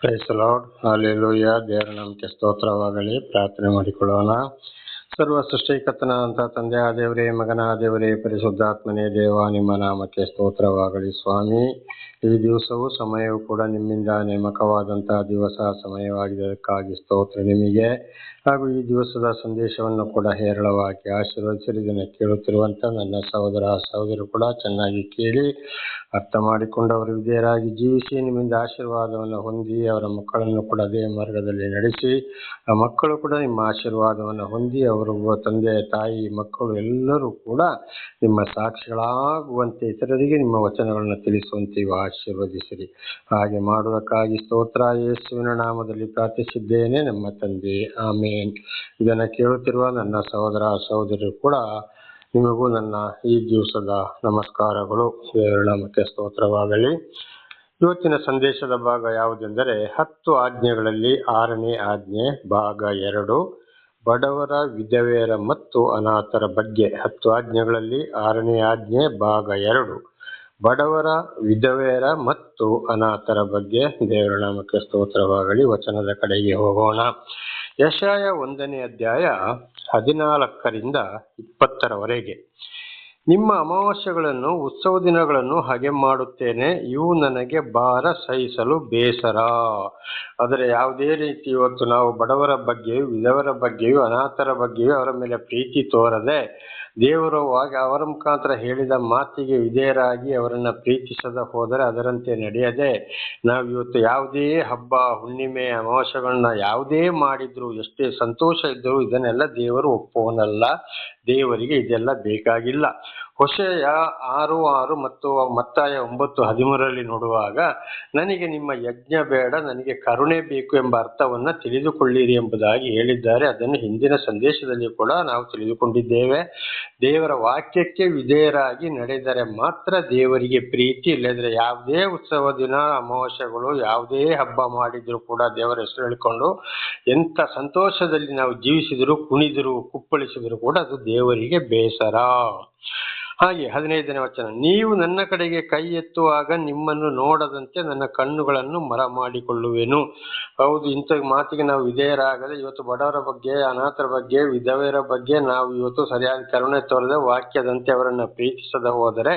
Price lord hallelujah ದೇವರ ನಾಮಕ್ಕೆ ಸ್ತೋತ್ರವಾಗಲಿ. ಪ್ರಾರ್ಥನೆ ಮಾಡಿಕೊಳ್ಳೋಣ. ಸರ್ವ ಸೃಷ್ಟಿಕರ್ತನಾದಂಥ ತಂದೆಯ ದೇವರೇ, ಮಗನ ದೇವರೇ, ಪರಿಶುದ್ಧಾತ್ಮನೇ, ದೇವ, ನಿಮ್ಮ ನಾಮಕ್ಕೆ ಸ್ತೋತ್ರವಾಗಲಿ ಸ್ವಾಮಿ. ಈ ದಿವಸವು ಸಮಯವೂ ಕೂಡ ನಿಮ್ಮಿಂದ ನೇಮಕವಾದಂತಹ ದಿವಸ ಸಮಯವಾಗಿದೆ ಅದಕ್ಕಾಗಿ ಸ್ತೋತ್ರ ನಿಮಗೆ. ಹಾಗೂ ಈ ದಿವಸದ ಸಂದೇಶವನ್ನು ಕೂಡ ಹೇರಳವಾಗಿ ಆಶೀರ್ವದಿಸಿ ಇದನ್ನು ಕೇಳುತ್ತಿರುವಂಥ ನನ್ನ ಸಹೋದರ ಸಹೋದರಿ ಕೂಡ ಚೆನ್ನಾಗಿ ಕೇಳಿ ಅರ್ಥ ಮಾಡಿಕೊಂಡವರು ವಿಧೇಯರಾಗಿ ಜೀವಿಸಿ, ನಿಮ್ಮಿಂದ ಆಶೀರ್ವಾದವನ್ನು ಹೊಂದಿ, ಅವರ ಮಕ್ಕಳನ್ನು ಕೂಡ ಅದೇ ಮಾರ್ಗದಲ್ಲಿ ನಡೆಸಿ, ಆ ಮಕ್ಕಳು ಕೂಡ ನಿಮ್ಮ ಆಶೀರ್ವಾದವನ್ನು ಹೊಂದಿ, ಅವರು ತಂದೆ, ತಾಯಿ, ಮಕ್ಕಳು ಎಲ್ಲರೂ ಕೂಡ ನಿಮ್ಮ ಸಾಕ್ಷಿಗಳಾಗುವಂತೆ, ಇತರರಿಗೆ ನಿಮ್ಮ ವಚನಗಳನ್ನು ತಿಳಿಸುವಂತೆ ಆಶೀರ್ವದಿಸಿರಿ. ಹಾಗೆ ಮಾಡುವುದಕ್ಕಾಗಿ ಸ್ತೋತ್ರ. ಯೇಸುವಿನ ನಾಮದಲ್ಲಿ ಪ್ರಾರ್ಥಿಸಿದ್ದೇನೆ ನಮ್ಮ ತಂದೆ. ಆಮೇನ್. ಇದನ್ನು ಕೇಳುತ್ತಿರುವ ನನ್ನ ಸಹೋದರ ಸಹೋದರರು ಕೂಡ ನಿಮಗೂ ನನ್ನ ಈ ದಿವಸದ ನಮಸ್ಕಾರಗಳು. ಮತ್ತೆ ಸ್ತೋತ್ರವಾಗಲಿ. ಇವತ್ತಿನ ಸಂದೇಶದ ಭಾಗ ಯಾವುದೆಂದರೆ ಹತ್ತು ಆಜ್ಞೆಗಳಲ್ಲಿ ಆರನೇ ಆಜ್ಞೆ, ಭಾಗ ಎರಡು. ಬಡವರ, ವಿಧವೆಯರ ಮತ್ತು ಅನಾಥರ ಬಗ್ಗೆ ಹತ್ತು ಆಜ್ಞೆಗಳಲ್ಲಿ ಆರನೇ ಆಜ್ಞೆ ಭಾಗ ಎರಡು. ಬಡವರ, ವಿಧವೆಯರ ಮತ್ತು ಅನಾಥರ ಬಗ್ಗೆ ದೇವರ ನಾಮಕ್ಕೆ ಸ್ತೋತ್ರವಾಗಲಿ, ವಚನದ ಕಡೆಗೆ ಹೋಗೋಣ. ಯಶಾಯ ಒಂದನೇ ಅಧ್ಯಾಯ ಹದಿನಾಲ್ಕರಿಂದ ಇಪ್ಪತ್ತರವರೆಗೆ. ನಿಮ್ಮ ಅಮಾವಾಸ್ಯೆಗಳನ್ನು, ಉತ್ಸವ ದಿನಗಳನ್ನು ಹಾಗೆ ಮಾಡುತ್ತೇನೆ. ಇವು ನನಗೆ ಭಾರ ಸಹಿಸಲು ಬೇಸರ. ಆದರೆ ಯಾವುದೇ ರೀತಿ ಇವತ್ತು ನಾವು ಬಡವರ ಬಗ್ಗೆಯೂ, ವಿಧವರ ಬಗ್ಗೆಯೂ, ಅನಾಥರ ಬಗ್ಗೆಯೂ ಅವರ ಮೇಲೆ ಪ್ರೀತಿ ತೋರದೆ, ದೇವರು ಅವರ ಮುಖಾಂತರ ಹೇಳಿದ ಮಾತಿಗೆ ವಿಧೇಯರಾಗಿ ಅವರನ್ನು ಪ್ರೀತಿಸದ ಹೋದರೆ ಅದರಂತೆ ನಡೆಯದೆ, ನಾವು ಇವತ್ತು ಯಾವುದೇ ಹಬ್ಬ, ಹುಣ್ಣಿಮೆ, ಅಮಾವಾಸ್ಯಗಳನ್ನ ಯಾವುದೇ ಮಾಡಿದ್ರು, ಎಷ್ಟೇ ಸಂತೋಷ ಇದ್ದರೂ ಇದನ್ನೆಲ್ಲ ದೇವರು ಒಪ್ಪುವನಲ್ಲ. ದೇವರಿಗೆ ಇದೆಲ್ಲ ಬೇಕಾಗಿಲ್ಲ. ಹೊಸೆಯ ಆರು ಆರು ಮತ್ತು ಮತ್ತಾಯ ಒಂಬತ್ತು ಹದಿಮೂರರಲ್ಲಿ ನೋಡುವಾಗ, ನನಗೆ ನಿಮ್ಮ ಯಜ್ಞ ಬೇಡ, ನನಗೆ ಕರುಣೆ ಬೇಕು ಎಂಬ ಅರ್ಥವನ್ನ ತಿಳಿದುಕೊಳ್ಳಿರಿ ಎಂಬುದಾಗಿ ಹೇಳಿದ್ದಾರೆ. ಅದನ್ನು ಹಿಂದಿನ ಸಂದೇಶದಲ್ಲಿ ಕೂಡ ನಾವು ತಿಳಿದುಕೊಂಡಿದ್ದೇವೆ. ದೇವರ ವಾಕ್ಯಕ್ಕೆ ವಿಧೇಯರಾಗಿ ನಡೆದರೆ ಮಾತ್ರ ದೇವರಿಗೆ ಪ್ರೀತಿ ಇಲ್ಲದ್ರೆ ಯಾವುದೇ ಉತ್ಸವ, ದಿನ, ಅಮಾವಾಸ್ಯೆಗಳು, ಯಾವುದೇ ಹಬ್ಬ ಮಾಡಿದ್ರು ಕೂಡ ದೇವರ ಹೆಸರು ಹೇಳಿಕೊಂಡು ಎಂಥ ಸಂತೋಷದಲ್ಲಿ ನಾವು ಜೀವಿಸಿದ್ರು, ಕುಣಿದ್ರು, ಕುಪ್ಪಳಿಸಿದ್ರು ಕೂಡ ಅದು ದೇವರಿಗೆ ಬೇಸರ. ಹಾಗೆ ಹದಿನೈದನೇ ವಚನ. ನೀವು ನನ್ನ ಕಡೆಗೆ ಕೈ ಎತ್ತುವಾಗ ನಿಮ್ಮನ್ನು ನೋಡದಂತೆ ನನ್ನ ಕಣ್ಣುಗಳನ್ನು ಮರ ಮಾಡಿಕೊಳ್ಳುವೆನು ಹೌದು, ಇಂಥ ಮಾತಿಗೆ ನಾವು ವಿಧೇಯರಾಗದೆ ಇವತ್ತು ಬಡವರ ಬಗ್ಗೆ, ಅನಾಥರ ಬಗ್ಗೆ, ವಿಧವೆಯರ ಬಗ್ಗೆ ನಾವು ಇವತ್ತು ಸರಿಯಾದ ಕರುಣೆ ತೋರದೆ ವಾಕ್ಯದಂತೆ ಅವರನ್ನು ಪ್ರೀತಿಸದ ಹೋದರೆ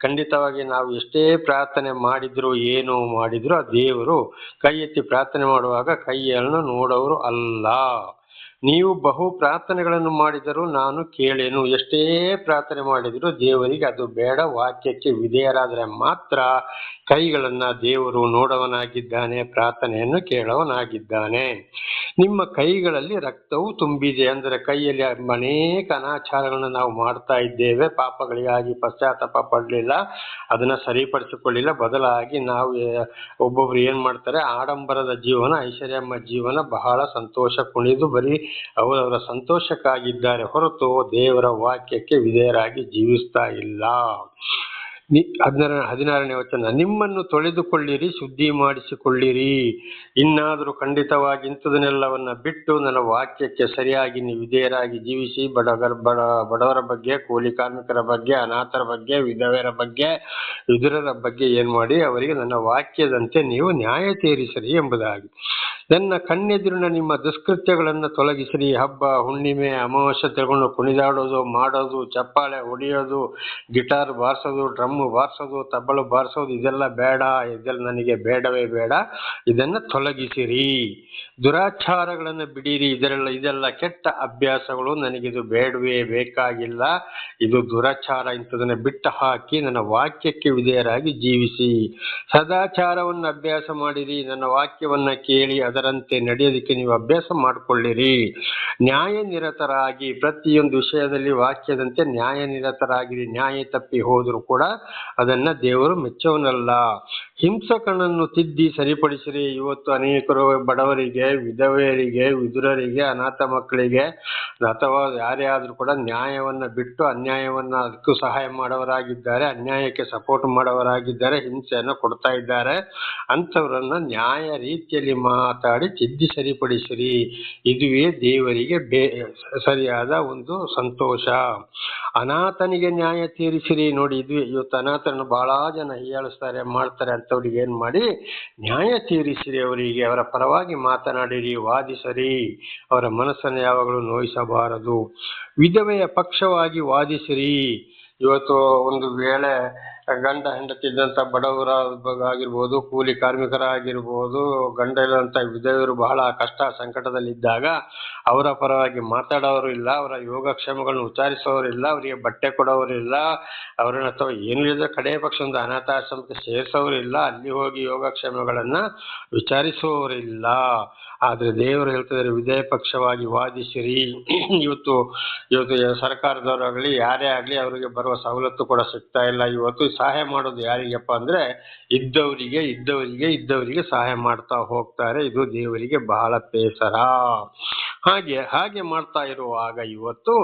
ಖಂಡಿತವಾಗಿ ನಾವು ಎಷ್ಟೇ ಪ್ರಾರ್ಥನೆ ಮಾಡಿದ್ರು, ಏನು ಮಾಡಿದ್ರು ಆ ದೇವರು ಕೈ ಎತ್ತಿ ಪ್ರಾರ್ಥನೆ ಮಾಡುವಾಗ ಕೈಯನ್ನು ನೋಡೋರು ಅಲ್ಲ. ನೀವು ಬಹು ಪ್ರಾರ್ಥನೆಗಳನ್ನು ಮಾಡಿದರೂ ನಾನು ಕೇಳೇನು. ಎಷ್ಟೇ ಪ್ರಾರ್ಥನೆ ಮಾಡಿದರೂ ದೇವರಿಗೆ ಅದು ಬೇಡ. ವಾಕ್ಯಕ್ಕೆ ವಿಧೇಯರಾದರೆ ಮಾತ್ರ ಕೈಗಳನ್ನ ದೇವರು ನೋಡವನಾಗಿದ್ದಾನೆ, ಪ್ರಾರ್ಥನೆಯನ್ನು ಕೇಳವನಾಗಿದ್ದಾನೆ. ನಿಮ್ಮ ಕೈಗಳಲ್ಲಿ ರಕ್ತವು ತುಂಬಿದೆ ಅಂದರೆ ಕೈಯಲ್ಲಿ ಅನೇಕ ಅನಾಚಾರಗಳನ್ನು ನಾವು ಮಾಡ್ತಾ ಇದ್ದೇವೆ. ಪಾಪಗಳಿಗಾಗಿ ಪಶ್ಚಾತ್ತಾಪ ಪಡಲಿಲ್ಲ, ಅದನ್ನ ಸರಿಪಡಿಸಿಕೊಳ್ಳಿಲ್ಲ. ಬದಲಾಗಿ ನಾವು ಒಬ್ಬೊಬ್ರು ಏನ್ ಮಾಡ್ತಾರೆ, ಆಡಂಬರದ ಜೀವನ, ಐಶ್ವರ್ಯಮ್ಮ ಜೀವನ ಬಹಳ ಸಂತೋಷ ಕುಣಿದು ಬರೀ ಅವರವರ ಸಂತೋಷಕ್ಕಾಗಿದ್ದಾರೆ ಹೊರತು ದೇವರ ವಾಕ್ಯಕ್ಕೆ ವಿಧೇಯರಾಗಿ ಜೀವಿಸ್ತಾ ಇಲ್ಲ. ಹದಿನಾರ ಹದಿನಾರನೇ ವಚನ, ನಿಮ್ಮನ್ನು ತೊಳೆದುಕೊಳ್ಳಿರಿ, ಶುದ್ಧಿ ಮಾಡಿಸಿಕೊಳ್ಳಿರಿ. ಇನ್ನಾದರೂ ಖಂಡಿತವಾಗಿ ಇಂಥದನ್ನೆಲ್ಲವನ್ನ ಬಿಟ್ಟು ನನ್ನ ವಾಕ್ಯಕ್ಕೆ ಸರಿಯಾಗಿ ನೀವು ವಿಧೇಯರಾಗಿ ಜೀವಿಸಿ ಬಡವರ ಬಡ ಬಡವರ ಬಗ್ಗೆ, ಕೂಲಿ ಕಾರ್ಮಿಕರ ಬಗ್ಗೆ, ಅನಾಥರ ಬಗ್ಗೆ, ವಿಧವೆಯರ ಬಗ್ಗೆ ವಿದುರರ ಬಗ್ಗೆ ಏನು ಮಾಡಿ, ಅವರಿಗೆ ನನ್ನ ವಾಕ್ಯದಂತೆ ನೀವು ನ್ಯಾಯ ತೀರಿಸಿರಿ ಎಂಬುದಾಗಿ. ನನ್ನ ಕಣ್ಣೆದುರಿನ ನಿಮ್ಮ ದುಷ್ಕೃತ್ಯಗಳನ್ನು ತೊಲಗಿಸಿರಿ. ಹಬ್ಬ, ಹುಣ್ಣಿಮೆ, ಅಮಾವಾಸ್ಯೆ ತಗೊಂಡು ಕುಣಿದಾಡೋದು, ಮಾಡೋದು, ಚಪ್ಪಾಳೆ ಹೊಡೆಯೋದು, ಗಿಟಾರ್ ಬಾರಿಸೋದು, ಡ್ರಮ್ ಬಾರಿಸೋದು ತಬ್ಬಳು ಬಾರಿಸೋದು, ಇದೆಲ್ಲ ಬೇಡ, ಇದೆಲ್ಲ ನನಗೆ ಬೇಡವೇ ಬೇಡ. ಇದನ್ನು ತೊಲಗಿಸಿರಿ. ದುರಾಚಾರಗಳನ್ನು ಬಿಡಿರಿ. ಇದರೆಲ್ಲ ಇದೆಲ್ಲ ಕೆಟ್ಟ ಅಭ್ಯಾಸಗಳು ನನಗಿದು ಬೇಡವೇ ಬೇಕಾಗಿಲ್ಲ. ಇದು ದುರಾಚಾರ ಇಂಥದನ್ನು ಬಿಟ್ಟು ಹಾಕಿ ನನ್ನ ವಾಕ್ಯಕ್ಕೆ ವಿಧೇಯರಾಗಿ ಜೀವಿಸಿ. ಸದಾಚಾರವನ್ನು ಅಭ್ಯಾಸ ಮಾಡಿರಿ. ನನ್ನ ವಾಕ್ಯವನ್ನು ಕೇಳಿ ಅದರಂತೆ ನಡೆಯೋದಕ್ಕೆ ನೀವು ಅಭ್ಯಾಸ ಮಾಡಿಕೊಳ್ಳಿರಿ. ನ್ಯಾಯ ನಿರತರಾಗಿ ಪ್ರತಿಯೊಂದು ವಿಷಯದಲ್ಲಿ ವಾಕ್ಯದಂತೆ ನ್ಯಾಯ ನಿರತರಾಗಿರಿ ನ್ಯಾಯ ತಪ್ಪಿ ಹೋದರೂ ಕೂಡ ಅದನ್ನ ದೇವರು ಮೆಚ್ಚವನಲ್ಲ ಹಿಂಸಕನನ್ನು ತಿದ್ದಿ ಸರಿಪಡಿಸಿರಿ. ಇವತ್ತು ಅನೇಕರು ಬಡವರಿಗೆ, ವಿಧವೆಯರಿಗೆ ವಿದುರರಿಗೆ ಅನಾಥ ಮಕ್ಕಳಿಗೆ ಅಥವಾ ಯಾರೇ ಆದರೂ ಕೂಡ ನ್ಯಾಯವನ್ನು ಬಿಟ್ಟು ಅನ್ಯಾಯವನ್ನು ಅದಕ್ಕೂ ಸಹಾಯ ಮಾಡೋರಾಗಿದ್ದಾರೆ ಅನ್ಯಾಯಕ್ಕೆ ಸಪೋರ್ಟ್ ಮಾಡೋರಾಗಿದ್ದಾರೆ ಹಿಂಸೆಯನ್ನು ಕೊಡ್ತಾ ಇದ್ದಾರೆ. ಅಂಥವರನ್ನು ನ್ಯಾಯ ರೀತಿಯಲ್ಲಿ ಮಾತಾಡಿ ತಿದ್ದಿ ಸರಿಪಡಿಸಿರಿ. ಇದುವೇ ದೇವರಿಗೆ ಬೇ, ಸರಿಯಾದ ಒಂದು ಸಂತೋಷ. ಅನಾಥನಿಗೆ ನ್ಯಾಯ ತೀರಿಸಿರಿ ನೋಡಿ, ಇದು ಇವತ್ತು ಅನಾಥರನ್ನು ಬಹಳ ಜನ ಹೀಯಾಳಿಸ್ತಾರೆ, ಮಾಡ್ತಾರೆ ಅಂತ ಅಂತವರಿಗೆ ಏನ್ ಮಾಡಿ, ನ್ಯಾಯ ತೀರಿಸಿರಿ ಅವರಿಗೆ, ಅವರ ಪರವಾಗಿ ಮಾತನಾಡಿರಿ, ವಾದಿಸರಿ. ಅವರ ಮನಸ್ಸನ್ನು ಯಾವಾಗಲೂ ನೋಯಿಸಬಾರದು. ವಿಧವೆಯ ಪಕ್ಷವಾಗಿ ವಾದಿಸಿರಿ. ಇವತ್ತು ಒಂದು ವೇಳೆ ಗಂಡ ಹೆಂಡತಿ ಇದ್ದಂತ ಬಡವರ ಆಗಿರ್ಬೋದು, ಕೂಲಿ ಕಾರ್ಮಿಕರಾಗಿರ್ಬೋದು ಗಂಡ ಇಲ್ಲದಂತ ವಿಧವೆಯರು ಬಹಳ ಕಷ್ಟ ಸಂಕಟದಲ್ಲಿದ್ದಾಗ ಅವರ ಪರವಾಗಿ ಮಾತಾಡೋರು ಇಲ್ಲ, ಅವರ ಯೋಗಕ್ಷೇಮಗಳನ್ನು ಉಚ್ಚಾರಿಸೋರು ಇಲ್ಲ, ಅವರಿಗೆ ಬಟ್ಟೆ ಕೊಡೋರು ಇಲ್ಲ, ಅವರನ್ನ ಅಥವಾ ಏನು ಇಲ್ಲದ ಕಡೆ ಪಕ್ಷ ಒಂದು ಅನಾಥಾಶ್ರಮಕ್ಕೆ ಸೇರಿಸೋರು ಇಲ್ಲ, ಅಲ್ಲಿ ಹೋಗಿ ಯೋಗಕ್ಷೇಮಗಳನ್ನ ವಿಚಾರಿಸುವವರಿಲ್ಲ ಆದ್ರೆ ದೇವರು ಹೇಳ್ತಿದ್ದಾರೆ, ವಿಧೇಯ ಪಕ್ಷವಾಗಿ ವಾದಿಸಿರಿ. ಇವತ್ತು ಇವತ್ತು ಸರ್ಕಾರದವರಾಗಲಿ ಯಾರೇ ಆಗಲಿ ಅವರಿಗೆ ಬರುವ ಸವಲತ್ತು ಕೂಡ ಸಿಗ್ತಾ ಇಲ್ಲ. ಇವತ್ತು ಸಹಾಯ ಮಾಡೋದು ಯಾರಿಗಪ್ಪ ಅಂದ್ರೆ ಇದ್ದವರಿಗೆ ಇದ್ದವರಿಗೆ ಇದ್ದವರಿಗೆ ಸಹಾಯ ಮಾಡ್ತಾ ಹೋಗ್ತಾರೆ. ಇದು ದೇವರಿಗೆ ಬಹಳ ಬೇಸರ. ಹಾಗೆ ಹಾಗೆ ಮಾಡ್ತಾ ಇರುವಾಗ ಇವತ್ತು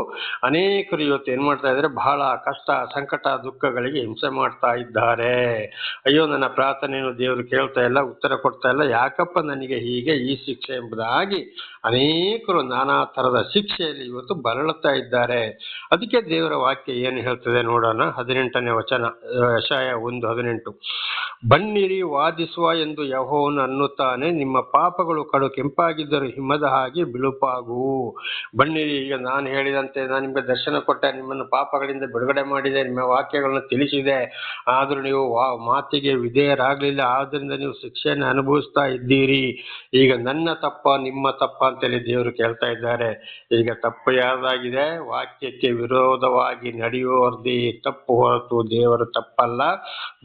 ಅನೇಕರು ಇವತ್ತು ಏನ್ ಮಾಡ್ತಾ ಇದ್ದಾರೆ? ಬಹಳ ಕಷ್ಟ, ಸಂಕಟ, ದುಃಖಗಳಿಗೆ ಹಿಂಸೆ ಮಾಡ್ತಾ ಇದ್ದಾರೆ. ಅಯ್ಯೋ, ನನ್ನ ಪ್ರಾರ್ಥನೆಯನ್ನು ದೇವರು ಕೇಳ್ತಾ ಇಲ್ಲ, ಉತ್ತರ ಕೊಡ್ತಾ ಇಲ್ಲ. ಯಾಕಪ್ಪ ನನಗೆ ಹೀಗೆ ಈ ಶಿಕ್ಷೆ ಎಂಬುದಾಗಿ ಅನೇಕರು ನಾನಾ ತರದ ಶಿಕ್ಷೆಯಲ್ಲಿ ಇವತ್ತು ಬರಳುತ್ತಾ ಇದ್ದಾರೆ. ಅದಕ್ಕೆ ದೇವರ ವಾಕ್ಯ ಏನು ಹೇಳ್ತದೆ ನೋಡೋಣ. ಹದಿನೆಂಟನೇ ವಚನ ಯಶಾಯ ಒಂದು ಹದಿನೆಂಟು. ಬನ್ನಿರಿ, ವಾದಿಸುವ ಎಂದು ಯಹೋವನು ಅನ್ನುತ್ತಾನೆ. ನಿಮ್ಮ ಪಾಪಗಳು ಕಡು ಕೆಂಪಾಗಿದ್ದರೂ ಹಿಮದ ಹಾಗೆ ಬಿಳುಪಾಗು ಬನ್ನಿ, ಈಗ ನಾನು ಹೇಳಿದಂತೆ ನಾನು ನಿಮಗೆ ದರ್ಶನ ಕೊಟ್ಟೆ, ನಿಮ್ಮನ್ನು ಪಾಪಗಳಿಂದ ಬಿಡುಗಡೆ ಮಾಡಿದೆ, ನಿಮ್ಮ ವಾಕ್ಯಗಳನ್ನು ತಿಳಿಸಿದೆ. ಆದರೂ ನೀವು ವಾ, ಮಾತಿಗೆ ವಿಧೇಯರಾಗಲಿಲ್ಲ ಆದ್ದರಿಂದ ನೀವು ಶಿಕ್ಷೆಯನ್ನು ಅನುಭವಿಸ್ತಾ ಇದ್ದೀರಿ. ಈಗ ನನ್ನ ತಪ್ಪ, ನಿಮ್ಮ ತಪ್ಪ ಅಂತೇಳಿ ದೇವರು ಕೇಳ್ತಾ ಇದ್ದಾರೆ. ಈಗ ತಪ್ಪು ಯಾರ್ದಾಗಿದೆ? ವಾಕ್ಯಕ್ಕೆ ವಿರೋಧವಾಗಿ ನಡೆಯುವವರದೇ ತಪ್ಪು ಹೊರತು ದೇವರು ತಪ್ಪಲ್ಲ.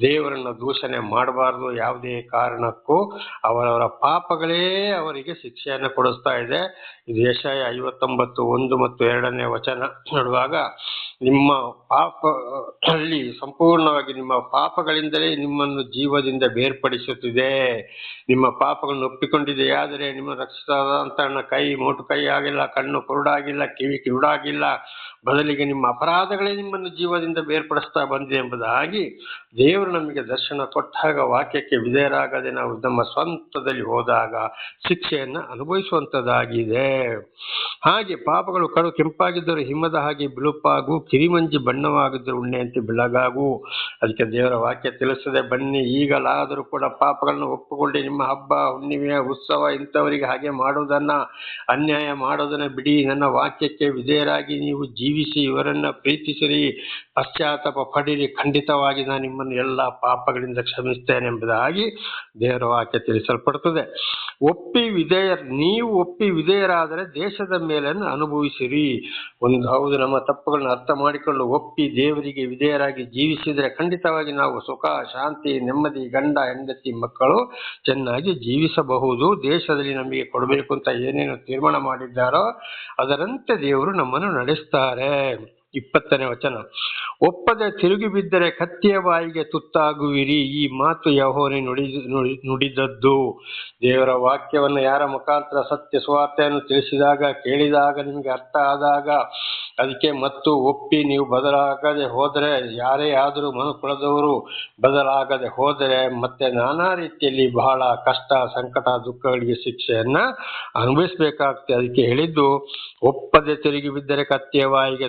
ದೇವರನ್ನ ದೂಷಣೆ ಮಾಡಬಾರ್ದು ಯಾವುದೇ ಕಾರಣಕ್ಕೂ. ಅವರವರ ಪಾಪಗಳೇ ಅವರಿಗೆ ಶಿಕ್ಷೆಯನ್ನು ಕೊಡಿಸ್ತಾ ಇದೆ. ಇದು ಯಶಾಯ ಐವತ್ತೊಂಬತ್ತು ಒಂದು ಮತ್ತು ಎರಡನೇ ವಚನ ನೋಡುವಾಗ, ನಿಮ್ಮ ಪಾಪ ಅಲ್ಲಿ ಸಂಪೂರ್ಣವಾಗಿ ನಿಮ್ಮ ಪಾಪಗಳಿಂದಲೇ ನಿಮ್ಮನ್ನು ಜೀವದಿಂದ ಬೇರ್ಪಡಿಸುತ್ತಿದೆ. ನಿಮ್ಮ ಪಾಪಗಳನ್ನು ಒಪ್ಪಿಕೊಂಡಿದೆ, ಆದರೆ ನಿಮ್ಮ ರಕ್ಷಿಸದಂತ ಕೈ, ಮೋಟು ಕೈ ಆಗಿಲ್ಲ, ಕಣ್ಣು ಕುರುಡಾಗಿಲ್ಲ, ಕಿವಿ ಕಿರುಡಾಗಿಲ್ಲ ಬದಲಿಗೆ ನಿಮ್ಮ ಅಪರಾಧಗಳೇ ನಿಮ್ಮನ್ನು ಜೀವದಿಂದ ಬೇರ್ಪಡಿಸ್ತಾ ಬಂದಿದೆ ಎಂಬುದಾಗಿ ದೇವರು ನಮಗೆ ದರ್ಶನ ಕೊಟ್ಟಾಗ ವಾಕ್ಯಕ್ಕೆ ವಿಧೇಯರಾಗದೆ ನಾವು ನಮ್ಮ ಸ್ವಂತದಲ್ಲಿ ಹೋದಾಗ ಶಿಕ್ಷೆಯನ್ನ ಅನುಭವಿಸುವಂತದ್ದಾಗಿದೆ. ಹಾಗೆ ಪಾಪಗಳು ಕಡು ಕೆಂಪಾಗಿದ್ದರೂ ಹಿಮದ ಹಾಗೆ ಬಿಳುಪಾಗು, ಕಿರಿಮಂಜಿ ಬಣ್ಣವಾಗಿದ್ದರೂ ಉಣ್ಣೆಯಂತೆ ಬೆಳಗಾಗು. ಅದಕ್ಕೆ ದೇವರ ವಾಕ್ಯ ತಿಳಿಸದೆ ಬನ್ನಿ, ಈಗಲಾದರೂ ಕೂಡ ಪಾಪಗಳನ್ನು ಒಪ್ಪಿಕೊಂಡು ನಿಮ್ಮ ಹಬ್ಬ, ಹುಣ್ಣಿಮೆ, ಉತ್ಸವ ಇಂಥವರಿಗೆ ಹಾಗೆ ಮಾಡೋದನ್ನ ಅನ್ಯಾಯ ಮಾಡೋದನ್ನ ಬಿಡಿ. ನನ್ನ ವಾಕ್ಯಕ್ಕೆ ವಿಧೇಯರಾಗಿ ನೀವು ಜೀವಿಸಿ, ಇವರನ್ನ ಪ್ರೀತಿಸಿರಿ. ಪಶ್ಚಾತ್ತಾಪ ಪಡಿರಿ. ಖಂಡಿತವಾಗಿ ನಾನು ನಿಮ್ಮನ್ನು ಎಲ್ಲ ಪಾಪಗಳಿಂದ ಕ್ಷಮಿಸ್ತೇನೆ ಎಂಬುದಾಗಿ ದೇವರ ವಾಕ್ಯ ತಿಳಿಸಲ್ಪಡುತ್ತದೆ ಒಪ್ಪಿ ವಿಧೇಯ ನೀವು ಒಪ್ಪಿ ವಿಧೇಯರಾದರೆ ದೇಶದ ಮೇಲನ್ನು ಅನುಭವಿಸಿರಿ. ಒಂದು, ಹೌದು, ನಮ್ಮ ತಪ್ಪುಗಳನ್ನು ಅರ್ಥ ಮಾಡಿಕೊಂಡು ಒಪ್ಪಿ ದೇವರಿಗೆ ವಿಧೇಯರಾಗಿ ಜೀವಿಸಿದರೆ ಖಂಡಿತವಾಗಿ ನಾವು ಸುಖ, ಶಾಂತಿ, ನೆಮ್ಮದಿ, ಗಂಡ, ಹೆಂಡತಿ, ಮಕ್ಕಳು ಚೆನ್ನಾಗಿ ಜೀವಿಸಬಹುದು ದೇಶದಲ್ಲಿ ನಮಗೆ ಕೊಡಬೇಕು ಅಂತ ಏನೇನು ತೀರ್ಮಾನ ಮಾಡಿದ್ದಾರೋ ಅದರಂತೆ ದೇವರು ನಮ್ಮನ್ನು ನಡೆಸ್ತಾರೆ. ಇಪ್ಪತ್ತನೇ ವಚನ. ಒಪ್ಪದೆ ತಿರುಗಿ ಬಿದ್ದರೆ ಕತ್ತಿಯ ಬಾಯಿಗೆ ತುತ್ತಾಗುವಿರಿ, ಈ ಮಾತು ಯಹೋನೆ ನುಡಿ ನುಡಿ, ನುಡಿದದ್ದು. ದೇವರ ವಾಕ್ಯವನ್ನು ಯಾರ ಮುಖಾಂತರ ಸತ್ಯ ಸ್ವಾರ್ಥೆಯನ್ನು ತಿಳಿಸಿದಾಗ, ಕೇಳಿದಾಗ ನಿಮಗೆ ಅರ್ಥ ಆದಾಗ, ಅದಕ್ಕೆ ಮತ್ತು ಒಪ್ಪಿ ನೀವು ಬದಲಾಗದೆ ಹೋದರೆ, ಯಾರೇ ಆದರೂ ಮನುಕುಲದವರು ಬದಲಾಗದೆ ಹೋದರೆ, ಮತ್ತೆ ನಾನಾ ರೀತಿಯಲ್ಲಿ ಬಹಳ ಕಷ್ಟ, ಸಂಕಟ, ದುಃಖಗಳಿಗೆ ಶಿಕ್ಷೆಯನ್ನ ಅನುಭವಿಸಬೇಕಾಗ್ತದೆ. ಅದಕ್ಕೆ ಹೇಳಿದ್ದು, ಒಪ್ಪದೆ ತಿರುಗಿ ಬಿದ್ದರೆ ಕತ್ತಿಯ ಬಾಯಿಗೆ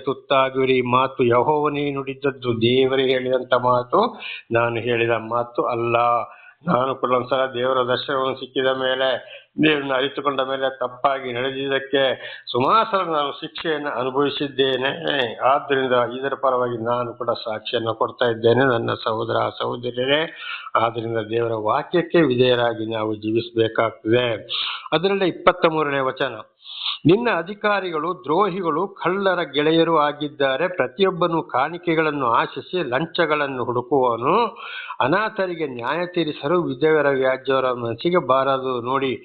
ತುತ್ತಾಗುವಿರಿ ಮಾತು ಯಹೋವನೇ ನುಡಿದದ್ದು, ದೇವರೇ ಹೇಳಿದಂತ ಮಾತು, ನಾನು ಹೇಳಿದ ಮಾತು ಅಲ್ಲ. ನಾನು ಕೂಡ ಒಂದ್ಸಲ ದೇವರ ದರ್ಶನವನ್ನು ಸಿಕ್ಕಿದ ಮೇಲೆ ದೇವರನ್ನ ಅರಿತುಕೊಂಡ ಮೇಲೆ ತಪ್ಪಾಗಿ ನಡೆದಿದ್ದಕ್ಕೆ ಸುಮಾರು ನಾನು ಶಿಕ್ಷೆಯನ್ನು ಅನುಭವಿಸಿದ್ದೇನೆ. ಆದ್ದರಿಂದ ಇದರ ಪರವಾಗಿ ನಾನು ಕೂಡ ಸಾಕ್ಷಿಯನ್ನು ಕೊಡ್ತಾ ಇದ್ದೇನೆ ನನ್ನ ಸಹೋದರ ಸಹೋದರಿಯರೇ. ಆದ್ದರಿಂದ ದೇವರ ವಾಕ್ಯಕ್ಕೆ ವಿಧೇಯರಾಗಿ ನಾವು ಜೀವಿಸಬೇಕಾಗ್ತದೆ. ಅದರಲ್ಲಿ ಇಪ್ಪತ್ತ ಮೂರನೇ ವಚನ. ನಿನ್ನ ಅಧಿಕಾರಿಗಳು, ದ್ರೋಹಿಗಳು, ಕಳ್ಳರ ಗೆಳೆಯರು ಆಗಿದ್ದಾರೆ. ಪ್ರತಿಯೊಬ್ಬನು ಕಾಣಿಕೆಗಳನ್ನು ಆಶಿಸಿ ಲಂಚಗಳನ್ನು ಹುಡುಕುವವನು. ಅನಾಥರಿಗೆ ನ್ಯಾಯ ತೀರಿಸಲು ವಿಧವೆಯರ ವ್ಯಾಜ್ಯವರ ಮನಸ್ಸಿಗೆ ಬಾರದು. ನೋಡಿ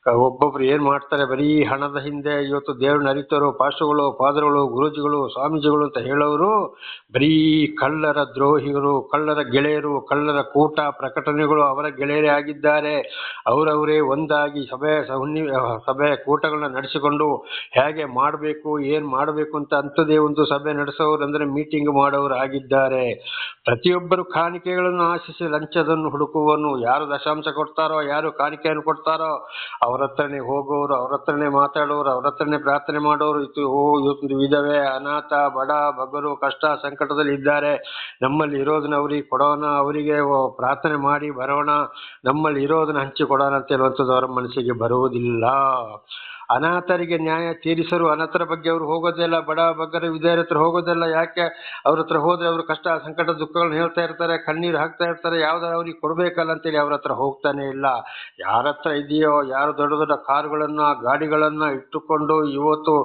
ಒಬ್ಬೊಬ್ರು ಏನ್ ಮಾಡ್ತಾರೆ? ಬರೀ ಹಣದ ಹಿಂದೆ ಇವತ್ತು ದೇವ್ರನ್ನ ಅರಿತವರು ಪಾಸ್ಟರ್ಗಳು ಪಾದರುಗಳು, ಗುರೂಜಿಗಳು, ಸ್ವಾಮೀಜಿಗಳು ಅಂತ ಹೇಳೋರು, ಬರೀ ಕಳ್ಳರ ದ್ರೋಹಿಗಳು ಕಳ್ಳರ ಗೆಳೆಯರು, ಕಳ್ಳರ ಕೂಟ ಪ್ರಕಟಣೆಗಳು ಅವರ ಗೆಳೆಯರೇ ಆಗಿದ್ದಾರೆ. ಅವರವರೇ ಒಂದಾಗಿ ಸಭೆ ಸಹುನ್ನಿ ಸಭೆ ಕೂಟಗಳನ್ನ ನಡೆಸಿಕೊಂಡು ಹೇಗೆ ಮಾಡಬೇಕು, ಏನ್ ಮಾಡಬೇಕು ಅಂತ ಅಂಥದ್ದೇ ಒಂದು ಸಭೆ ನಡೆಸೋರು ಅಂದ್ರೆ ಮೀಟಿಂಗ್ ಮಾಡೋರು ಆಗಿದ್ದಾರೆ. ಪ್ರತಿಯೊಬ್ಬರು ಕಾಣಿಕೆಗಳನ್ನು ಆಶಿಸಿ ಲಂಚದನ್ನು ಹುಡುಕುವನು ಯಾರು ದಶಾಂಶ ಕೊಡ್ತಾರೋ, ಯಾರು ಕಾಣಿಕೆಯನ್ನು ಕೊಡ್ತಾರೋ ಅವ್ರ ಹತ್ರನೇ ಹೋಗೋರು ಅವ್ರ ಹತ್ರನೇ ಮಾತಾಡೋರು ಅವ್ರ ಹತ್ರನೇ ಪ್ರಾರ್ಥನೆ ಮಾಡೋರು ಇತ್ತು. ಓ ಇವತ್ತು ವಿಧವೆ, ಅನಾಥ, ಬಡ ಬಗ್ಗರು ಕಷ್ಟ, ಸಂಕಟದಲ್ಲಿ ಇದ್ದಾರೆ. ನಮ್ಮಲ್ಲಿ ಇರೋದನ್ನ ಅವ್ರಿಗೆ ಕೊಡೋಣ, ಅವರಿಗೆ ಪ್ರಾರ್ಥನೆ ಮಾಡಿ ಬರೋಣ. ನಮ್ಮಲ್ಲಿ ಇರೋದನ್ನ ಹಂಚಿ ಕೊಡೋಣ ಅಂತ ಹೇಳುವಂಥದ್ದು ಅವರ ಮನಸ್ಸಿಗೆ ಬರುವುದಿಲ್ಲ. ಅನಾಥರಿಗೆ ನ್ಯಾಯ ತೀರಿಸರು ಅನಾಥರ ಬಗ್ಗೆ ಅವರು ಹೋಗೋದಿಲ್ಲ ಬಡ ಬಗ್ಗರ ವಿದ್ಯಾರ್ಥಿ ಹತ್ರ ಹೋಗೋದಿಲ್ಲ ಯಾಕೆ? ಅವ್ರ ಹತ್ರ ಹೋದ್ರೆ ಅವರು ಕಷ್ಟ, ಸಂಕಟ, ದುಃಖಗಳನ್ನ ಹೇಳ್ತಾ ಇರ್ತಾರೆ, ಕಣ್ಣೀರು ಹಾಕ್ತಾ ಇರ್ತಾರೆ ಯಾವ್ದಾರು ಅವ್ರಿಗೆ ಕೊಡ್ಬೇಕಲ್ಲ ಅಂತೇಳಿ ಅವ್ರ ಹತ್ರ ಹೋಗ್ತಾನೆ ಇಲ್ಲ. ಯಾರ ಹತ್ರ ಇದೆಯೋ, ಯಾರು ದೊಡ್ಡ ದೊಡ್ಡ ಕಾರುಗಳನ್ನ, ಗಾಡಿಗಳನ್ನ ಇಟ್ಟುಕೊಂಡು ಇವತ್ತು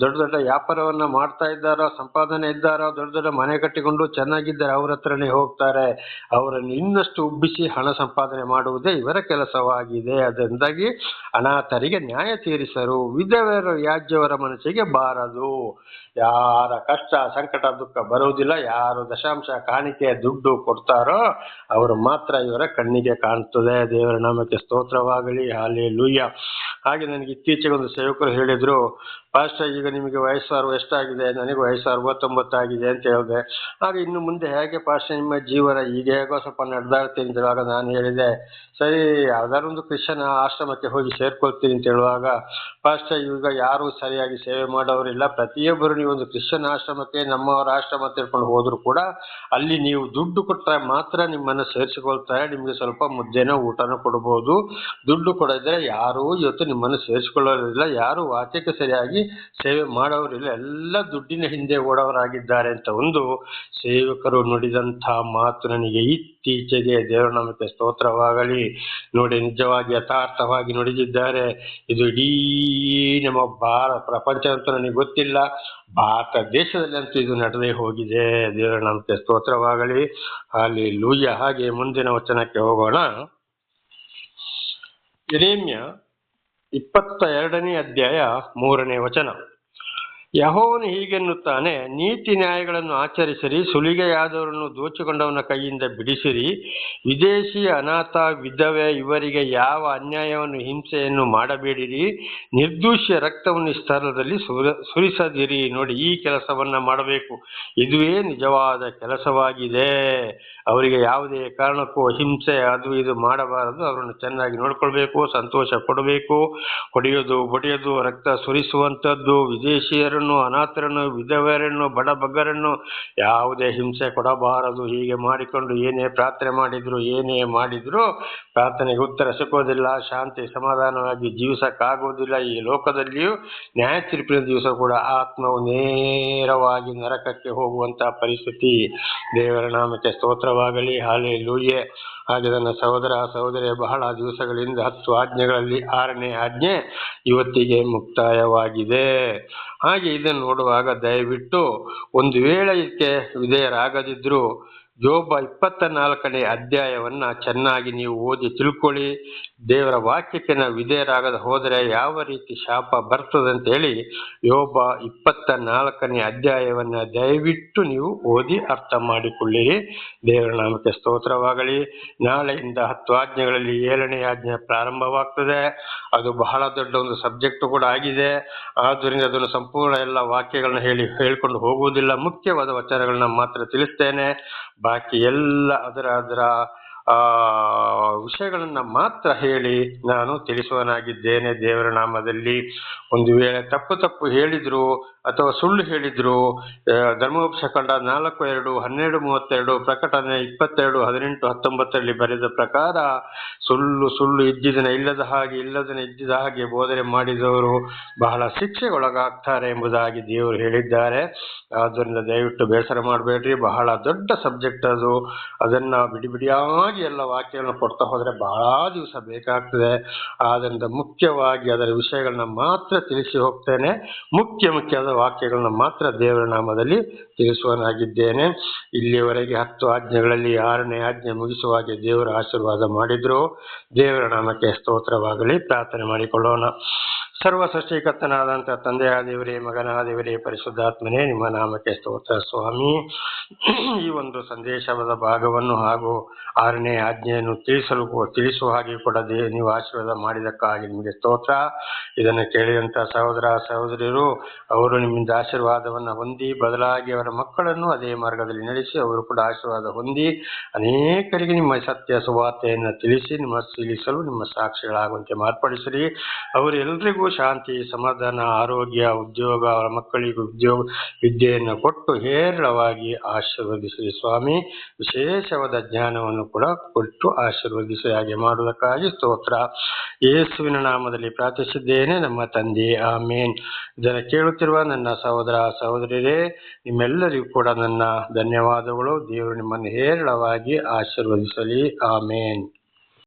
ದೊಡ್ಡ ದೊಡ್ಡ ವ್ಯಾಪಾರವನ್ನ ಮಾಡ್ತಾ ಇದ್ದಾರೋ, ಸಂಪಾದನೆ ಇದ್ದಾರೋ, ದೊಡ್ಡ ದೊಡ್ಡ ಮನೆ ಕಟ್ಟಿಕೊಂಡು ಚೆನ್ನಾಗಿದ್ದಾರೆ, ಅವ್ರ ಹತ್ರನೇ ಹೋಗ್ತಾರೆ. ಅವರನ್ನು ಇನ್ನಷ್ಟು ಉಬ್ಬಿಸಿ ಹಣ ಸಂಪಾದನೆ ಮಾಡುವುದೇ ಇವರ ಕೆಲಸವಾಗಿದೆ. ಅದರಿಂದಾಗಿ ಅನಾಥರಿಗೆ ನ್ಯಾಯ ತೀರಿಸರು ವಿಧವೆಯರ ಯಾಜ್ಯವರ ಮನಸ್ಸಿಗೆ ಬಾರದು. ಯಾರ ಕಷ್ಟ, ಸಂಕಟ, ದುಃಖ ಬರುವುದಿಲ್ಲ, ಯಾರು ದಶಾಂಶ ಕಾಣಿಕೆ ದುಡ್ಡು ಕೊಡ್ತಾರೋ ಅವರು ಮಾತ್ರ ಇವರ ಕಣ್ಣಿಗೆ ಕಾಣ್ತದೆ. ದೇವರ ನಾಮಕ್ಕೆ ಸ್ತೋತ್ರವಾಗಲಿ ಹಾಲಿ ಲೂಯ್ಯ ಹಾಗೆ ನನಗೆ ಇತ್ತೀಚೆಗೆ ಒಂದು ಸೇವಕರು ಹೇಳಿದ್ರು ಪಾಸ್ಟರ್ ಈಗ ನಿಮಗೆ ವಯಸ್ಸು ಎಷ್ಟಾಗಿದೆ, ನನಗೆ ವಯಸ್ಸು ಅರವತ್ತೊಂಬತ್ತಾಗಿದೆ ಅಂತ ಹೇಳಿದೆ. ಆಗ ಇನ್ನು ಮುಂದೆ ಹೇಗೆ ಪಾಸ್ಟರ್ ನಿಮ್ಮ ಜೀವನ ಈಗ ಹೇಗೋ ಸ್ವಲ್ಪ ನಡೆದಾಡ್ತೀನಿ ಅಂತ ಹೇಳುವಾಗ ನಾನು ಹೇಳಿದೆ, ಸರಿ, ಯಾವ್ದಾದ್ರು ಒಂದು ಕ್ರಿಶ್ಚನ್ ಆಶ್ರಮಕ್ಕೆ ಹೋಗಿ ಸೇರ್ಕೊಳ್ತೀನಿ ಅಂತ ಹೇಳುವಾಗ ಪಾಸ್ಟರ್ ಈಗ ಯಾರು ಸರಿಯಾಗಿ ಸೇವೆ ಮಾಡೋರಿಲ್ಲ ಪ್ರತಿಯೊಬ್ಬರು ನೀವು ಒಂದು ಕ್ರಿಶ್ಚನ್ ಆಶ್ರಮಕ್ಕೆ, ನಮ್ಮವರ ಆಶ್ರಮ ತಿಳ್ಕೊಂಡು ಹೋದ್ರು ಕೂಡ ಅಲ್ಲಿ ನೀವು ದುಡ್ಡು ಕೊಟ್ಟರೆ ಮಾತ್ರ ನಿಮ್ಮನ್ನು ಸೇರಿಸಿಕೊಳ್ತಾರೆ. ನಿಮಗೆ ಸ್ವಲ್ಪ ಮುದ್ದೆನೋ ಊಟನೋ ಕೊಡ್ಬೋದು. ದುಡ್ಡು ಕೊಡದ್ರೆ ಯಾರೂ ಇವತ್ತು ನಿಮ್ಮನ್ನು ಸೇರಿಸಿಕೊಳ್ಳೋದಿಲ್ಲ. ಯಾರು ವಾಕ್ಯಕ್ಕೆ ಸರಿಯಾಗಿ ಸೇವೆ ಮಾಡೋರಿಲ್ಲ ಎಲ್ಲ ದುಡ್ಡಿನ ಹಿಂದೆ ಓಡವರಾಗಿದ್ದಾರೆ ಅಂತ ಒಂದು ಸೇವಕರು ನುಡಿದಂಥ ಮಾತು ನನಗೆ ಇತ್ತೀಚೆಗೆ ದೇವರ ನಾಮಕ್ಕೆ ಸ್ತೋತ್ರವಾಗಲಿ, ನೋಡಿ ನಿಜವಾಗಿ ಯಥಾರ್ಥವಾಗಿ ನುಡಿದಿದ್ದಾರೆ. ಇದು ಇಡೀ ನಮ್ಮ ಭಾರತ ಪ್ರಪಂಚ ಅಂತ ನನಗೆ ಗೊತ್ತಿಲ್ಲ. ಭಾರತ ದೇಶದಲ್ಲಿ ಅಂತೂ ಇದು ನಡೆದೇ ಹೋಗಿದೆ. ದೇವರ ನಾಮಕ್ಕೆ ಸ್ತೋತ್ರವಾಗಲಿ. ಅಲ್ಲಿ ಲೂಯ್ಯ ಹಾಗೆ ಮುಂದಿನ ವಚನಕ್ಕೆ ಹೋಗೋಣ. ಎರೇಮ್ಯ ಇಪ್ಪತ್ತ ಎರಡನೇ ಅಧ್ಯಾಯ ಮೂರನೇ ವಚನ. ಯಹೋವನು ಹೀಗೆನ್ನುತ್ತಾನೆ, ನೀತಿ ನ್ಯಾಯಗಳನ್ನು ಆಚರಿಸಿರಿ, ಸುಲಿಗೆಯಾದವರನ್ನು ದೋಚಿಕೊಂಡವನ ಕೈಯಿಂದ ಬಿಡಿಸಿರಿ, ವಿದೇಶಿ ಅನಾಥ ವಿಧವೆ ಇವರಿಗೆ ಯಾವ ಅನ್ಯಾಯವನ್ನು, ಹಿಂಸೆಯನ್ನು ಮಾಡಬೇಡಿರಿ ನಿರ್ದೋಷಿಯ ರಕ್ತವನ್ನು ಸ್ಥಳದಲ್ಲಿ ಸುರಿಸದಿರಿ. ನೋಡಿ, ಈ ಕೆಲಸವನ್ನು ಮಾಡಬೇಕು. ಇದುವೇ ನಿಜವಾದ ಕೆಲಸವಾಗಿದೆ. ಅವರಿಗೆ ಯಾವುದೇ ಕಾರಣಕ್ಕೂ ಹಿಂಸೆ ಅದು ಇದು ಮಾಡಬಾರದು. ಅವರನ್ನು ಚೆನ್ನಾಗಿ ನೋಡ್ಕೊಳ್ಬೇಕು, ಸಂತೋಷ ಕೊಡಬೇಕು. ಹೊಡೆಯೋದು, ಬಡಿಯೋದು, ರಕ್ತ ಸುರಿಸುವಂಥದ್ದು. ವಿದೇಶಿಯರನ್ನು ಅನಾಥರನ್ನು ವಿಧವೆಯರನ್ನು ಬಡ ಬಗ್ಗರನ್ನು ಯಾವುದೇ ಹಿಂಸೆ ಕೊಡಬಾರದು. ಹೀಗೆ ಮಾಡಿಕೊಂಡು ಏನೇ ಪ್ರಾರ್ಥನೆ ಮಾಡಿದ್ರು, ಏನೇ ಮಾಡಿದ್ರು ಪ್ರಾರ್ಥನೆಗೆ ಉತ್ತರ ಸಿಕ್ಕೋದಿಲ್ಲ. ಶಾಂತಿ ಸಮಾಧಾನವಾಗಿ ಜೀವಿಸಕ್ಕಾಗೋದಿಲ್ಲ ಈ ಲೋಕದಲ್ಲಿಯೂ ನ್ಯಾಯ ತೀರ್ಪಿನ ದಿವಸ ಕೂಡ ಆತ್ಮವು ನೇರವಾಗಿ ನರಕಕ್ಕೆ ಹೋಗುವಂತಹ ಪರಿಸ್ಥಿತಿ. ದೇವರ ನಾಮಕ್ಕೆ ಸ್ತೋತ್ರವಾಗಲಿ. ಹಾಲೆ ಲೂಯೆ ಹಾಗೆ ನನ್ನ ಸಹೋದರ ಸಹೋದರಿಯ ಬಹಳ ದಿವಸಗಳಿಂದ ಹತ್ತು ಆಜ್ಞೆಗಳಲ್ಲಿ ಆರನೇ ಆಜ್ಞೆ ಇವತ್ತಿಗೆ ಮುಕ್ತಾಯವಾಗಿದೆ. ಹಾಗೆ ಇದನ್ನು ನೋಡುವಾಗ ದಯವಿಟ್ಟು ಒಂದು ವೇಳೆ ಇದಕ್ಕೆ ವಿಧೇಯರಾಗದಿದ್ದರೂ ಜೋಬ ಇಪ್ಪತ್ತ ನಾಲ್ಕನೇ ಅಧ್ಯಾಯವನ್ನ ಚೆನ್ನಾಗಿ ನೀವು ಓದಿ ತಿಳ್ಕೊಳ್ಳಿ. ದೇವರ ವಾಕ್ಯಕ್ಕೆ ನಾವು ವಿಧೇಯರಾಗದ ಹೋದರೆ ಯಾವ ರೀತಿ ಶಾಪ ಬರ್ತದೆ ಅಂತ ಹೇಳಿ ಯೋಬ ಇಪ್ಪತ್ತ ನಾಲ್ಕನೇ ಅಧ್ಯಾಯವನ್ನ ದಯವಿಟ್ಟು ನೀವು ಓದಿ ಅರ್ಥ ಮಾಡಿಕೊಳ್ಳಿರಿ ದೇವರ ನಾಮಕ್ಕೆ ಸ್ತೋತ್ರವಾಗಲಿ. ನಾಳೆಯಿಂದ ಹತ್ತು ಆಜ್ಞೆಗಳಲ್ಲಿ ಏಳನೇ ಆಜ್ಞೆ ಪ್ರಾರಂಭವಾಗ್ತದೆ. ಅದು ಬಹಳ ದೊಡ್ಡ ಒಂದು ಸಬ್ಜೆಕ್ಟ್ ಕೂಡ ಆಗಿದೆ. ಆದ್ದರಿಂದ ಅದನ್ನು ಸಂಪೂರ್ಣ ಎಲ್ಲ ವಾಕ್ಯಗಳನ್ನ ಹೇಳಿ ಹೇಳ್ಕೊಂಡು ಹೋಗುವುದಿಲ್ಲ. ಮುಖ್ಯವಾದ ವಚನಗಳನ್ನ ಮಾತ್ರ ತಿಳಿಸ್ತೇನೆ. ಬಾಕಿ ಎಲ್ಲ ಅದರ ಅದರ ವಿಷಯಗಳನ್ನ ಮಾತ್ರ ಹೇಳಿ ನಾನು ತಿಳಿಸುವನಾಗಿದ್ದೇನೆ. ದೇವರ ನಾಮದಲ್ಲಿ ಒಂದು ವೇಳೆ ತಪ್ಪು ತಪ್ಪು ಹೇಳಿದ್ರು ಅಥವಾ ಸುಳ್ಳು ಹೇಳಿದ್ರು ಆ, ಧರ್ಮೋಪದೇಶ ಕಂಡ ನಾಲ್ಕು ಎರಡು ಹನ್ನೆರಡು ಮೂವತ್ತೆರಡು ಪ್ರಕಟಣೆ ಇಪ್ಪತ್ತೆರಡು ಹದಿನೆಂಟು ಹತ್ತೊಂಬತ್ತರಲ್ಲಿ ಬರೆದ ಪ್ರಕಾರ ಸುಳ್ಳು ಸುಳ್ಳು ಇದ್ದಿದನ ಇಲ್ಲದ ಹಾಗೆ ಇಲ್ಲದನ ಇದ್ದಿದ ಹಾಗೆ ಬೋಧನೆ ಮಾಡಿದವರು ಬಹಳ ಶಿಕ್ಷೆಗೊಳಗಾಗ್ತಾರೆ ಎಂಬುದಾಗಿ ದೇವರು ಹೇಳಿದ್ದಾರೆ. ಆದ್ದರಿಂದ ದಯವಿಟ್ಟು ಬೇಸರ ಮಾಡಬೇಡ್ರಿ. ಬಹಳ ದೊಡ್ಡ ಸಬ್ಜೆಕ್ಟ್ ಅದು. ಅದನ್ನ ಬಿಡಿ ಬಿಡಿಯಾಗಿ ಎಲ್ಲ ವಾಕ್ಯಗಳನ್ನು ಕೊಡ್ತಾ ಹೋದ್ರೆ ಬಹಳ ದಿವಸ ಬೇಕಾಗ್ತದೆ. ಆದ್ದರಿಂದ ಮುಖ್ಯವಾಗಿ ಅದರ ವಿಷಯಗಳನ್ನ ಮಾತ್ರ ತಿಳಿಸಿ ಹೋಗ್ತೇನೆ. ಮುಖ್ಯ ಮುಖ್ಯವಾದ ವಾಕ್ಯಗಳನ್ನ ಮಾತ್ರ ದೇವರ ನಾಮದಲ್ಲಿ ತಿಳಿಸುವನಾಗಿದ್ದೇನೆ. ಇಲ್ಲಿಯವರೆಗೆ ಹತ್ತು ಆಜ್ಞೆಗಳಲ್ಲಿ ಆರನೇ ಆಜ್ಞೆ ಮುಗಿಸುವಾಗೆ ದೇವರ ಆಶೀರ್ವಾದ ಮಾಡಿದ್ರು. ದೇವರ ನಾಮಕ್ಕೆ ಸ್ತೋತ್ರವಾಗಲಿ. ಪ್ರಾರ್ಥನೆ ಮಾಡಿಕೊಳ್ಳೋಣ. ಸರ್ವ ಸೃಷ್ಟಿಕರ್ತನಾದಂಥ ತಂದೆಯ ದೇವರೇ ಮಗನ ಪರಿಶುದ್ಧಾತ್ಮನೇ, ನಿಮ್ಮ ನಾಮಕ್ಕೆ ಸ್ತೋತ್ರ ಸ್ವಾಮಿ. ಈ ಒಂದು ಸಂದೇಶವಾದ ಭಾಗವನ್ನು ಹಾಗೂ ಆರನೇ ಆಜ್ಞೆಯನ್ನು ತಿಳಿಸಲು ತಿಳಿಸುವ ಹಾಗೆ ಕೂಡ ದೇ ನೀವು ಆಶೀರ್ವಾದ ಮಾಡಿದಕ್ಕಾಗಿ ನಿಮಗೆ ಸ್ತೋತ್ರ. ಇದನ್ನು ಕೇಳಿದಂಥ ಸಹೋದರ, ಸಹೋದರಿಯರು, ಅವರು ನಿಮ್ಮಿಂದ ಆಶೀರ್ವಾದವನ್ನು ಹೊಂದಿ, ಬದಲಾಗಿ ಅವರ ಮಕ್ಕಳನ್ನು ಅದೇ ಮಾರ್ಗದಲ್ಲಿ ನಡೆಸಿ, ಅವರು ಕೂಡ ಆಶೀರ್ವಾದ ಹೊಂದಿ, ಅನೇಕರಿಗೆ ನಿಮ್ಮ ಸತ್ಯ ಸುವಾರ್ತೆಯನ್ನು ತಿಳಿಸಿ, ನಿಮ್ಮ ತಿಳಿಸಲು ನಿಮ್ಮ ಸಾಕ್ಷಿಗಳಾಗುವಂತೆ ಮಾರ್ಪಡಿಸಿರಿ. ಅವರೆಲ್ಲರಿಗೂ ಶಾಂತಿ, ಸಮಾಧಾನ, ಆರೋಗ್ಯ, ಉದ್ಯೋಗ, ಅವರ ಮಕ್ಕಳಿಗೆ ಉದ್ಯೋಗ, ವಿದ್ಯೆಯನ್ನು ಕೊಟ್ಟು ಹೇರಳವಾಗಿ ಆಶೀರ್ವದಿಸಲಿ ಸ್ವಾಮಿ. ವಿಶೇಷವಾದ ಜ್ಞಾನವನ್ನು ಕೂಡ ಕೊಟ್ಟು ಆಶೀರ್ವದಿಸಿ, ಹಾಗೆ ಮಾಡುವುದಕ್ಕಾಗಿ ಸ್ತೋತ್ರ. ಯೇಸುವಿನ ನಾಮದಲ್ಲಿ ಪ್ರಾರ್ಥಿಸಿದ್ದೇನೆ, ನಮ್ಮ ತಂದೆ, ಆಮೇನ್. ಇದನ್ನು ಕೇಳುತ್ತಿರುವ ನನ್ನ ಸಹೋದರ, ಸಹೋದರಿಯರೇ, ನಿಮ್ಮೆಲ್ಲರಿಗೂ ಕೂಡ ನನ್ನ ಧನ್ಯವಾದಗಳು. ದೇವರು ನಿಮ್ಮನ್ನು ಹೇರಳವಾಗಿ ಆಶೀರ್ವದಿಸಲಿ. ಆಮೇನ್.